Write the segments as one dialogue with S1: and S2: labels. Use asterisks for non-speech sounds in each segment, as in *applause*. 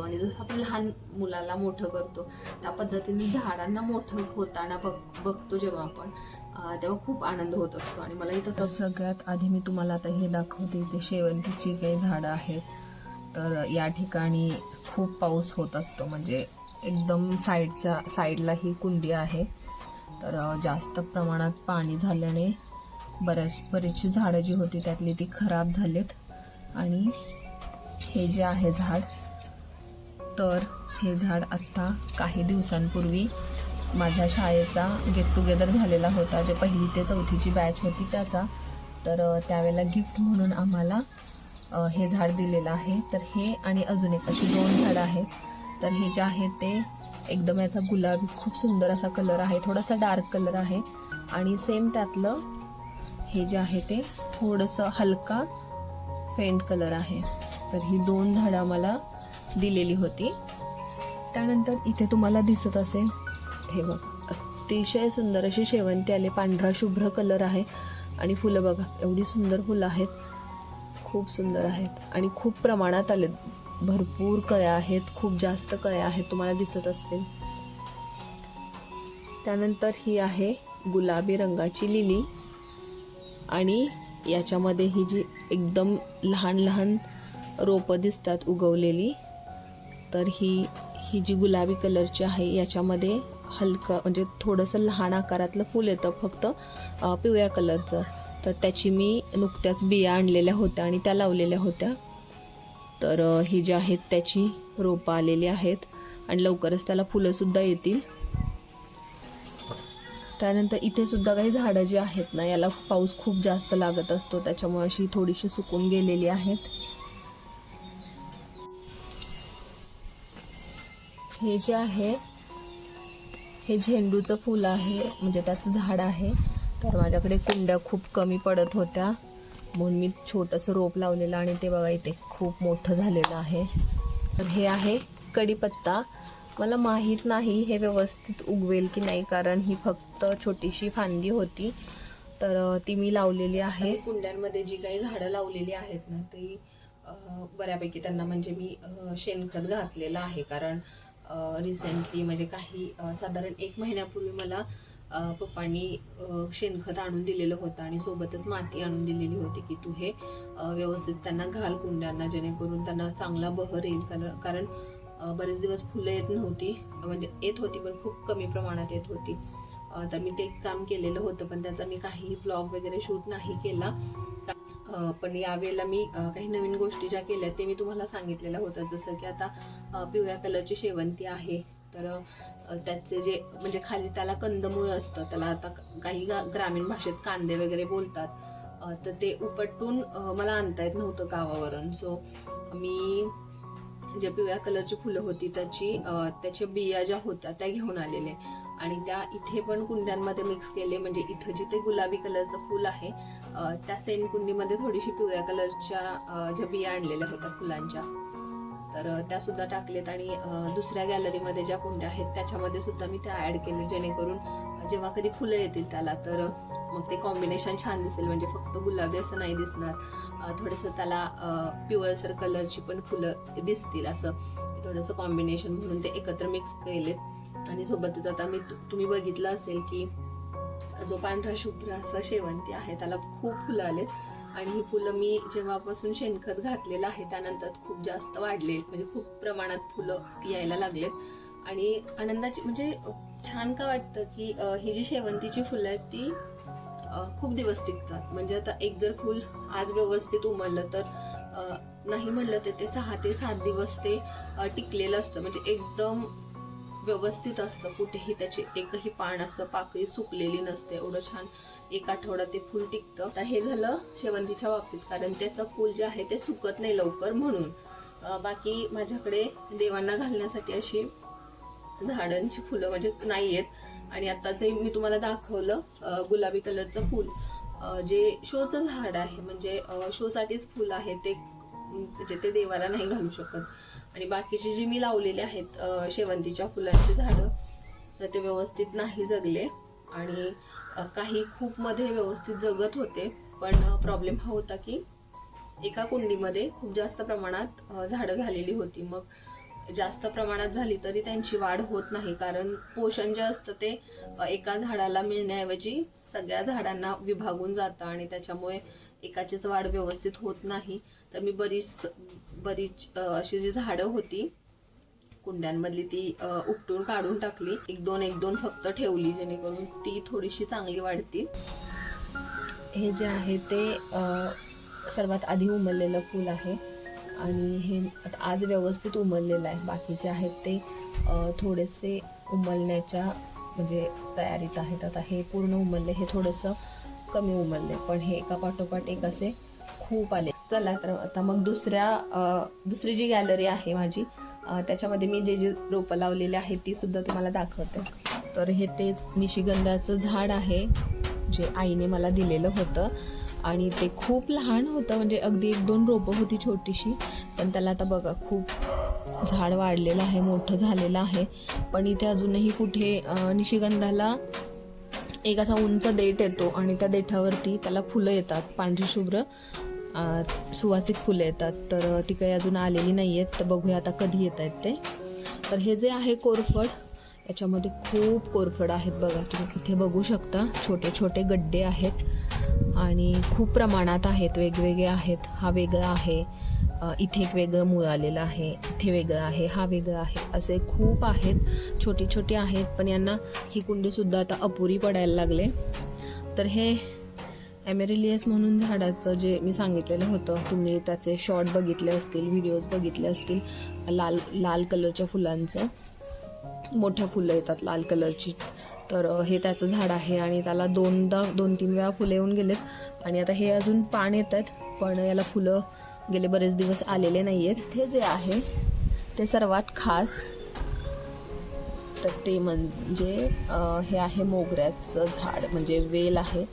S1: आणि जसं आपण लहान मुलाला मोठं करतो त्या पद्धतीने झाडांना मोठं होताना बघ बघतो जेव्हा आपण तेव्हा खूप आनंद होत असतो. आणि मलाही तसं
S2: सगळ्यात आधी मी तुम्हाला आता हे दाखवते ते शेवंतीची काही झाडं आहेत. तर या ठिकाणी खूप पाऊस होत असतो. म्हणजे एकदम साईडच्या साईडला ही कुंडी आहे. तर जास्त प्रमाणात पाणी झाल्याने बऱ्याच बरीचशी झाडं जी होती त्यातली ती खराब झालीत. आणि हे जे आहे झाड तर हे झाड आत्ता काही दिवसांपूर्वी माझ्या शाळेचा गेट टुगेदर झालेला होता जे पहिली ते चौथीची बॅच होती त्याचा. तर त्यावेळेला गिफ्ट म्हणून आम्हाला हे झाड दिलेलं आहे. तर हे आणि अजून एक अशी दोन झाडं आहेत. तर हे जे आहे ते एकदम याचा गुलाबी खूप सुंदर असा कलर आहे थोडासा डार्क कलर आहे. आणि सेम त्यातलं हे जे आहे ते थोडंसं हलका फेंट कलर आहे. तर ही दोन झाडं आम्हाला दिलेली होती. त्यानंतर इथे तुम्हाला दिसत असेल हे बघ अतिशय सुंदर अशी शेवंती आले. पांढरा शुभ्र कलर आहे आणि फुलं बघा एवढी सुंदर फुलं आहेत. खूप सुंदर आहेत आणि खूप प्रमाणात आले. भरपूर कळ्या आहेत खूप जास्त कळ्या आहेत तुम्हाला दिसत असतील. त्यानंतर ही आहे गुलाबी रंगाची लिली आणि याच्यामध्ये ही जी एकदम लहान लहान रोपं दिसतात उगवलेली तर ही ही जी गुलाबी कलरची आहे याच्यामध्ये हलकं म्हणजे थोडंसं लहान आकारातलं फूल येतं फक्त पिवळ्या कलरचं. तर त्याची मी नुकत्याच बिया आणलेल्या होत्या आणि त्या लावलेल्या होत्या. तर ही जी आहेत त्याची रोपं आलेली आहेत आणि लवकरच त्याला फुलंसुद्धा येतील. त्यानंतर इथे सुद्धा काही झाडं जी आहेत ना याला पाऊस खूप जास्त लागत असतो त्याच्यामुळे अशी थोडीशी सुकून गेलेली आहेत. हे जे आहे हे झेंडूचं फुल आहे म्हणजे त्याचं झाड आहे. तर माझ्याकडे कुंड्या खूप कमी पडत होत्या. म्हणून मी छोटंसं रोप लावलेलं आणि ते बघा इथे खूप मोठं झालेलं आहे. तर हे आहे कढीपत्ता. मला माहीत नाही हे व्यवस्थित उगवेल की नाही कारण ही फक्त छोटीशी फांदी होती. तर ती मी लावलेली आहे. कुंड्यांमध्ये जी काही झाडं लावलेली आहेत ना ती बऱ्यापैकी त्यांना म्हणजे मी शेणखत घातलेलं आहे. कारण रिसेंटली म्हणजे काही साधारण एक महिन्यापूर्वी मला पप्पांनी शेणखत आणून दिलेलं होतं आणि सोबतच माती आणून दिलेली होती की तू हे व्यवस्थित त्यांना घाल कुंड्यांना जेणेकरून त्यांना चांगला बहर येईल. कारण कारण बरेच दिवस फुलं येत नव्हती. म्हणजे येत होती पण खूप कमी प्रमाणात येत होती. तर मी ते काम केलेलं होतं पण त्याचा मी काही ब्लॉग वगैरे शूट नाही केला. पण यावेळेला मी काही नवीन गोष्टी ज्या केल्या ते मी तुम्हाला सांगितलेलं होत्या जसं की आता पिवळ्या कलरची शेवंती आहे. तर त्याचे जे म्हणजे खाली त्याला कंदमुळं असतं. त्याला आता काही गा- ग्रामीण भाषेत कांदे वगैरे बोलतात. तर ते उपटून मला आणता येत नव्हतं गावावरून. सो मी जे पिवळ्या कलरची फुलं होती त्याची त्याच्या बिया ज्या होत्या त्या घेऊन आलेले. आणि त्या इथे पण कुंड्यांमध्ये मिक्स केले. म्हणजे इथं जिथे गुलाबी कलरचं फुल आहे त्या सेम कुंडीमध्ये थोडीशी पिवळ्या कलरच्या अ, ज्या बिया आणलेल्या होत्या फुलांच्या. तर त्यासुद्धा त्या सुद्धा टाकलेत आणि दुसऱ्या गॅलरीमध्ये ज्या कुंड्या आहेत त्याच्यामध्ये सुद्धा मी त्या ऍड केले जेणेकरून जेव्हा कधी फुलं येतील त्याला तर मग ते कॉम्बिनेशन छान दिसेल. म्हणजे फक्त गुलाबी असं नाही दिसणार. थोडंसं त्याला पिवळसर कलरची पण फुलं दिसतील असं. थोडंसं कॉम्बिनेशन म्हणून ते एकत्र मिक्स केले. आणि सोबतच आता मी तुम्ही बघितलं असेल की जो पांढरा शुभ्र असा शेवंती आहे त्याला खूप फुलं आलेत. आणि ही फुलं मी जेव्हापासून शेणखत घातलेलं आहे त्यानंतर खूप जास्त वाढले म्हणजे खूप प्रमाणात फुलं यायला लागलेत. आणि आनंदाची म्हणजे छान का वाटतं की ही जी शेवंतीची फुलं आहेत ती खूप दिवस टिकतात. म्हणजे आता एक जर फुल आज व्यवस्थित उमललं तर नाही म्हणलं तर ते सहा ते सात दिवस ते टिकलेलं असतं. म्हणजे एकदम व्यवस्थित असतं. कुठेही त्याचे एकही पान असं पाकळी सुकलेली नसते. एवढं छान एक आठवडा ते फुल टिकतं. तर हे झालं शेवंतीच्या बाबतीत. कारण त्याचं फुल जे आहे ते सुकत नाही लवकर म्हणून. बाकी माझ्याकडे देवांना घालण्यासाठी अशी झाडांची फुलं म्हणजे नाही आहेत. आणि आता जे मी तुम्हाला दाखवलं गुलाबी कलरचं फुल जे शोचं झाड आहे म्हणजे शोसाठीच फुल आहे ते म्हणजे ते देवाला नाही घालू शकत. आणि बाकीची जी मी लावलेली आहेत शेवंतीच्या फुलांची झाडं तर ते व्यवस्थित नाही जगले. आणि काही खूप मध्ये व्यवस्थित जगत होते पण प्रॉब्लेम हा होता की एका कुंडीमध्ये खूप जास्त प्रमाणात झाडं झालेली होती. मग जास्त प्रमाणात झाली तरी त्यांची वाढ होत नाही कारण पोषण जे असतं ते एका झाडाला मिळण्याऐवजी सगळ्या झाडांना विभागून जातं आणि त्याच्यामुळे एकाचीच वाढ व्यवस्थित होत नाही. तर मी बरीच बरीच अशी जी झाडं होती कुंड्यांमधली ती उपटून काढून टाकली. एक दोन एक दोन फक्त ठेवली जेणेकरून ती थोडीशी चांगली वाढतील.
S3: हे जे आहे ते सर्वात आधी उमललेलं फूल आहे. आणि हे आज व्यवस्थित उमललेलं आहे. बाकीचे आहेत ते थोडेसे उमलण्याच्या म्हणजे तयारीत आहेत. आता हे पूर्ण उमलले हे थोडंसं कमी उमलले पण हे एका पाठोपाठ एक असे खूप आले. चला तर आता मग दुसऱ्या दुसरी जी गॅलरी आहे माझी त्याच्यामध्ये मी जे जे रोपं लावलेली आहेत ती सुद्धा तुम्हाला दाखवते. तर हे तेच निशिगंधाचं झाड आहे जे आईने मला दिलेलं होतं. आणि ते खूप लहान होतं म्हणजे अगदी एक दोन रोपं होती छोटीशी पण त्याला आता बघा खूप झाड वाढलेलं आहे मोठं झालेलं आहे. पण इथे अजूनही कुठे निशिगंधाला एक असा उंच देठ येतो आणि त्या देठावरती त्याला फुलं येतात पांढरी शुभ्र सुवासिक फुलं येतात. तर ती काही अजून आलेली नाही आहेत तर बघूया आता कधी येत आहेत ते. तर हे जे आहे कोरफड याच्यामध्ये खूप कोरफड आहेत बघा तुम्ही इथे बघू शकता. छोटे छोटे गड्डे आहेत आणि खूप प्रमाणात आहेत वेगवेगळे आहेत. हा वेगळा आहे. इथे एक वेगळं मूळ आलेलं आहे इथे वेगळं आहे हा वेगळं आहे असे खूप आहेत छोटी छोटी आहेत पण यांना ही कुंडीसुद्धा आता अपुरी पडायला लागले. तर हे ॲमेरिलियस म्हणून झाडाचं जे मी सांगितलेलं होतं तुम्ही त्याचे शॉर्ट बघितले असतील व्हिडिओज बघितले असतील लाल लाल कलरच्या फुलांचं. मोठ्या फुलं येतात लाल कलरची तर हे त्याचं झाड आहे आणि त्याला दोनदा दोन तीन वेळा फुलं येऊन गेलेत. आणि आता हे अजून पान येत आहेत पण याला फुलं गेले बरेच दिवस आलेले नाही आहेत हे जे आहे ते सर्वात खास. तर ते म्हणजे हे आहे मोगऱ्याचं झाड. म्हणजे वेल आहे.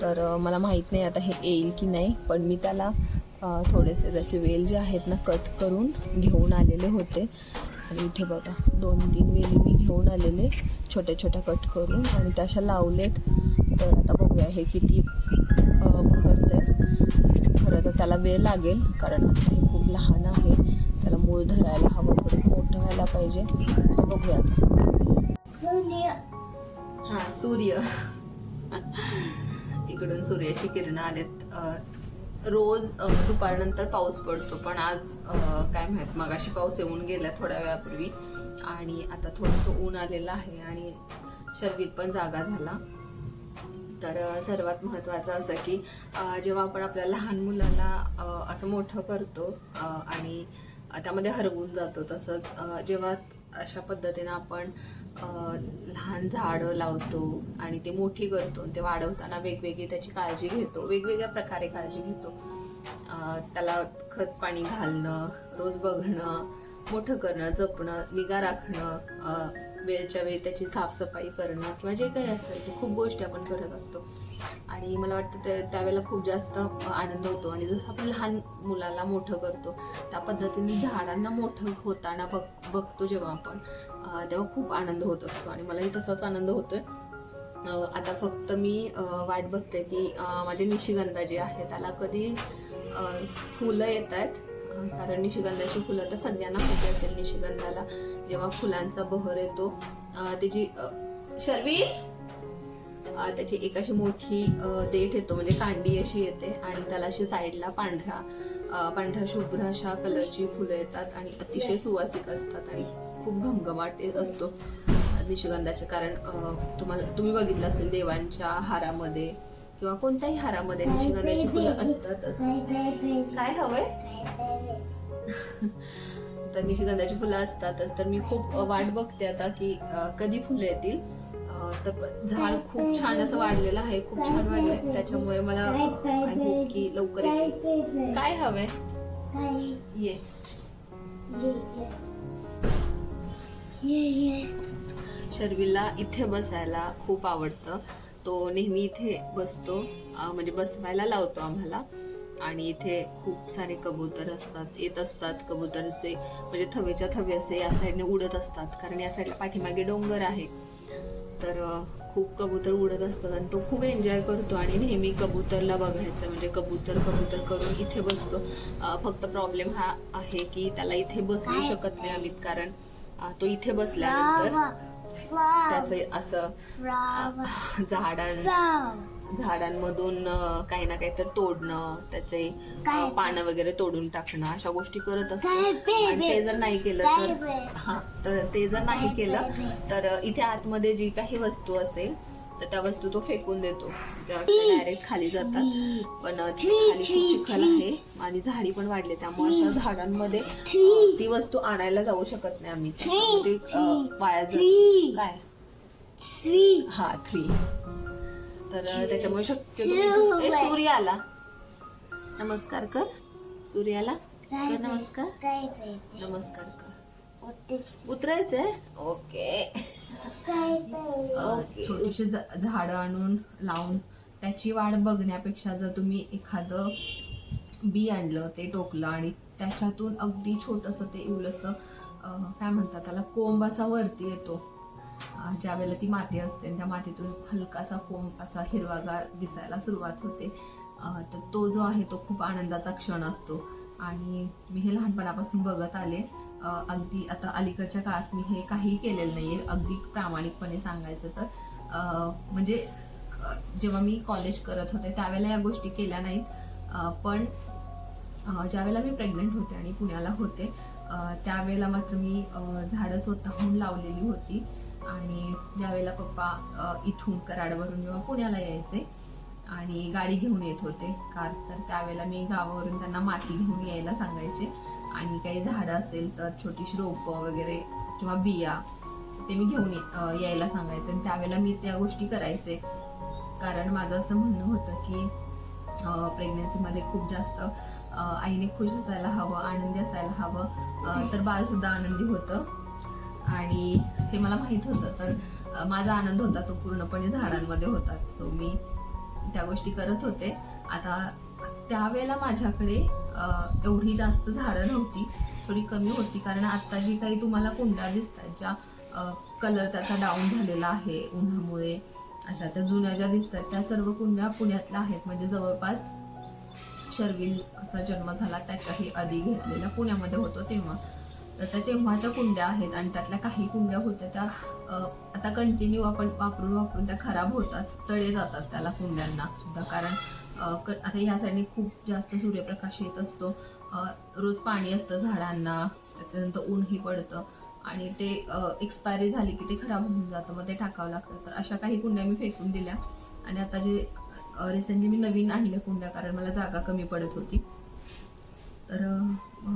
S3: तर मला माहीत नाही आता हे येईल की नाही पण मी त्याला थोडेसे त्याचे वेल जे आहेत ना कट करून घेऊन आलेले होते. आणि इथे बघा दोन तीन वेली मी घेऊन आलेले छोट्या छोट्या कट करून. आणि त्या अशा लावलेत. तर आता बघूया हे किती खरं तर त्याला वेळ लागेल कारण आता हे खूप लहान आहे. त्याला मूळ धरायला हवं थोडंसं मोठं व्हायला पाहिजे. तर बघूया आता
S2: हा सूर्य. इकडून सूर्याची किरणं आलेत. रोज दुपारनंतर पाऊस पडतो पण आज काय माहीत मगाशी पाऊस येऊन गेला थोड्या वेळापूर्वी. आणि आता थोडंसं ऊन आलेलं आहे आणि शर्वीत पण जागा झाला. तर सर्वात महत्त्वाचं असं की जेव्हा आपण आपल्या लहान मुलाला असं मोठं करतो आणि त्यामध्ये हरवून जातो तसंच जेव्हा अशा पद्धतीनं आपण लहान झाडं लावतो आणि ते मोठी करतो ते वाढवताना वेगवेगळी त्याची काळजी घेतो वेगवेगळ्या प्रकारे काळजी घेतो. त्याला खत पाणी घालणं रोज बघणं मोठं करणं जपणं निगा राखणं वेळच्या वेळी त्याची साफसफाई करणं किंवा जे काही असेल ते खूप गोष्टी आपण करत असतो. आणि मला वाटतं ते त्यावेळेला खूप जास्त आनंद होतो. आणि जसं आपण लहान मुलाला मोठं करतो त्या पद्धतीने झाडांना मोठं होताना बघ बघतो जेव्हा आपण तेव्हा खूप आनंद होत असतो. आणि मलाही तसाच आनंद होतो आहे आता फक्त मी वाट बघते की माझे निशिगंधा जे आहे त्याला कधी फुलं येत आहेत कारण निशिगंधाची फुलं तर सगळ्यांना माहिती असेल निशिगंधाला. जेव्हा फुलांचा बहर येतो त्याची शर्वी? त्याची एक अशी मोठी देठ येतो म्हणजे कांडी अशी येते आणि त्याला अशी साईडला पांढऱ्या पांढऱ्या शुभ्र अशा कलरची फुलं येतात आणि अतिशय सुवासिक असतात आणि खूप घमघमाट असतो निशिगंधाचे कारण तुम्हाला तुम्ही बघितलं असेल देवांच्या हारामध्ये किंवा कोणत्याही हारामध्ये निशिगंधाची फुलं असतातच. काय हवंय? *laughs* तर निशिगंधाची फुलं असतातच. तर मी खूप वाट बघते आता की कधी फुलं येतील. तर झाड खूप छान असं वाढलेलं आहे. खूप छान वाढलंय त्याच्यामुळे मला काय की लवकर काय हवंय? ये. शर्विला इथे बसायला खूप आवडतं. तो नेहमी इथे बसतो. म्हणजे बसवायला लावतो आम्हाला. आणि इथे खूप सारे कबूतर असतात येत असतात. कबूतरचे म्हणजे थवेच्या थवे असे या साईडने उडत असतात. कारण या साईडला पाठीमागे डोंगर आहे. तर खूप कबूतर उडत असतात आणि तो खूप एन्जॉय करतो आणि नेहमी कबूतरला बघायचं. म्हणजे कबूतर कबूतर करून इथे बसतो. फक्त प्रॉब्लेम हा आहे की त्याला इथे बसवू शकत नाही आम्ही कारण तो इथे बसल्यानंतर त्याचं असं झाडां झाडांमधून काही ना काही तर तोडणं त्याचे पानं वगैरे तोडून टाकणं अशा गोष्टी करत असतो. आणि ते जर नाही केलं तर हा तर ते जर नाही केलं तर इथे आतमध्ये जी काही वस्तू असेल तर त्या वस्तू तो फेकून देतो. डायरेक्ट खाली जातात. पण खाली चिखल आहे आणि झाडी पण वाढली त्यामुळे अशा झाडांमध्ये ती वस्तू आणायला जाऊ शकत नाही आम्ही. अ, वाया काय? हा थ्री. तर त्याच्यामुळे शक्यतो ए, सूर्य आला नमस्कार कर. सूर्याला. कर नमस्कार. नमस्कार कर. उतरायचंय? ओके. छोटीशी झाडं आणून लावून त्याची वाट बघण्यापेक्षा जर तुम्ही एखादं बी आणलं ते टोकलं आणि त्याच्यातून अगदी छोटंसं ते इवलंसं अं, काय म्हणतात त्याला कोंब असा वरती येतो. ज्या वेळेला ती माती असते आणि त्या मातीतून हलकासा कोंब असा हिरवागार दिसायला सुरुवात होते. तर तो जो आहे तो खूप आनंदाचा क्षण असतो. आणि मी हे लहानपणापासून बघत आले. अगदी आता अलीकडच्या काळात मी हे काही केलेलं नाही आहे अगदी प्रामाणिकपणे सांगायचं तर. म्हणजे जेव्हा मी कॉलेज करत होते त्यावेळेला या गोष्टी केल्या नाहीत. पण ज्यावेळेला मी प्रेग्नंट होते आणि पुण्याला होते त्यावेळेला मात्र मी झाडं स्वतःहून लावलेली होती. आणि ज्यावेळेला पप्पा इथून कराडवरून जेव्हा पुण्याला यायचे आणि गाडी घेऊन येत होते कार तर त्यावेळेला मी गावावरून त्यांना माती घेऊन यायला सांगायचे. आणि काही झाडं असेल तर छोटीशी रोपं वगैरे किंवा बिया ते मी घेऊन ये- यायला सांगायचे. आणि त्यावेळेला मी त्या गोष्टी करायचे. कारण माझं असं म्हणणं होतं की प्रेग्नन्सीमध्ये खूप जास्त आईने खुश असायला हवं आनंदी असायला हवं. तर बाळसुद्धा आनंदी होतं. आणि हे मला माहीत होतं. तर माझा आनंद होता तो पूर्णपणे झाडांमध्ये होता. सो मी त्या गोष्टी करत होते. आता त्यावेळेला माझ्याकडे एवढी जास्त झाडं नव्हती. थोडी कमी होती. कारण आत्ता जी काही तुम्हाला कुंड्या दिसतात ज्या कलर त्याचा डाऊन झालेला आहे उन्हामुळे अशा त्या जुन्या ज्या दिसतात त्या सर्व कुंड्या पुण्यातल्या आहेत. म्हणजे जवळपास शर्विलचा जन्म झाला त्याच्याही आधी घेतलेला पुण्यामध्ये होतो तेव्हा. तर त्या तेव्हाच्या कुंड्या आहेत आणि त्यातल्या काही कुंड्या होत्या त्या आता कंटिन्यू आपण वापरून वापरून त्या खराब होतात तळे जातात त्याला कुंड्यांना सुद्धा. कारण क- आता ह्या साईडने खूप जास्त सूर्यप्रकाश येत असतो. रोज पाणी असतं झाडांना त्याच्यानंतर ऊनही पडतं आणि ते एक्सपायरी झाली की ते खराब होऊन जातं मग ते टाकावं लागतं. तर अशा काही कुंड्या मी फेकून दिल्या आणि आता जे रिसेंटली मी नवीन आणल्या कुंड्या कारण मला जागा कमी पडत होती. तर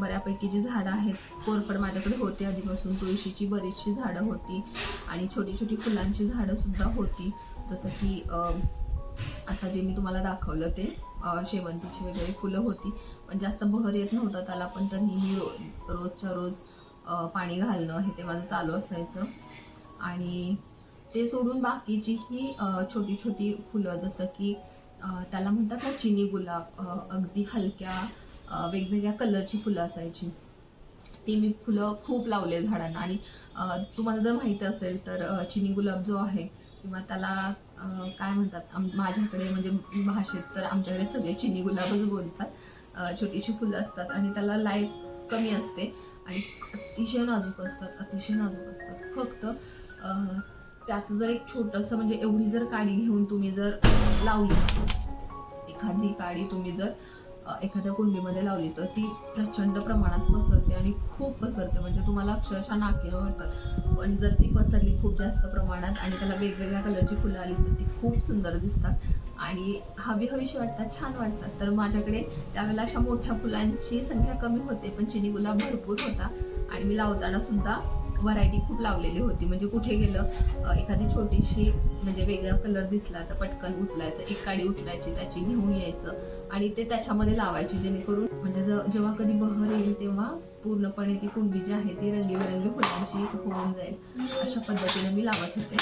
S2: बऱ्यापैकी जी झाडं आहेत कोरफड माझ्याकडे होती आधीपासून. तुळशीची बरीचशी झाडं होती आणि छोटी छोटी फुलांची झाडंसुद्धा होती. जसं की आता जे मी तुम्हाला दाखवलं ते शेवंतीची वगैरे फुलं होती. पण जास्त बहर येत नव्हता त्याला पण तरीही मी रो रोजच्या रोज पाणी घालणं हे ते माझं चालू असायचं. आणि ते सोडून बाकीची ही छोटी छोटी फुलं जसं की त्याला म्हणतात ना चिनी गुलाब अगदी हलक्या वेगवेगळ्या कलरची फुलं असायची. ती मी फुलं खूप लावले झाडांना. आणि तुम्हाला जर माहीत असेल तर चिनी गुलाब जो आहे किंवा त्याला काय म्हणतात आम- माझ्याकडे म्हणजे भाषेत तर आमच्याकडे सगळे चिनी गुलाबच बोलतात. छोटीशी फुलं असतात आणि त्याला लाइट कमी असते आणि अतिशय नाजूक असतात अतिशय नाजूक असतात. फक्त त्याचं जर एक छोटंसं म्हणजे एवढी जर काडी घेऊन तुम्ही जर लावली एखादी काडी तुम्ही जर एखाद्या कुंडीमध्ये लावली तर ती प्रचंड प्रमाणात पसरते आणि खूप पसरते. म्हणजे तुम्हाला अक्षरशः नाकेला वाटतात पण जर ती पसरली खूप जास्त प्रमाणात आणि त्याला वेगवेगळ्या कलरची फुलं आली तर ती खूप सुंदर दिसतात. आणि हवी हवीशी वाटतात छान वाटतात. तर माझ्याकडे त्यावेळेला अशा मोठ्या फुलांची संख्या कमी होते पण चिनी गुलाब भरपूर होता. आणि मी लावताना सुद्धा व्हरायटी खूप लावलेली होती. म्हणजे कुठे गेलं एखादी छोटीशी म्हणजे वेगळा कलर दिसला तर पटकन उचलायचं. एक काडी उचलायची त्याची घेऊन यायचं आणि ते त्याच्यामध्ये लावायची जेणेकरून म्हणजे ज- जेव्हा कधी बहर येईल तेव्हा पूर्णपणे ती कुंडी जी आहे ती रंगीबेरंगी फुलांची होऊन जाईल. अशा पद्धतीने मी लावत होते.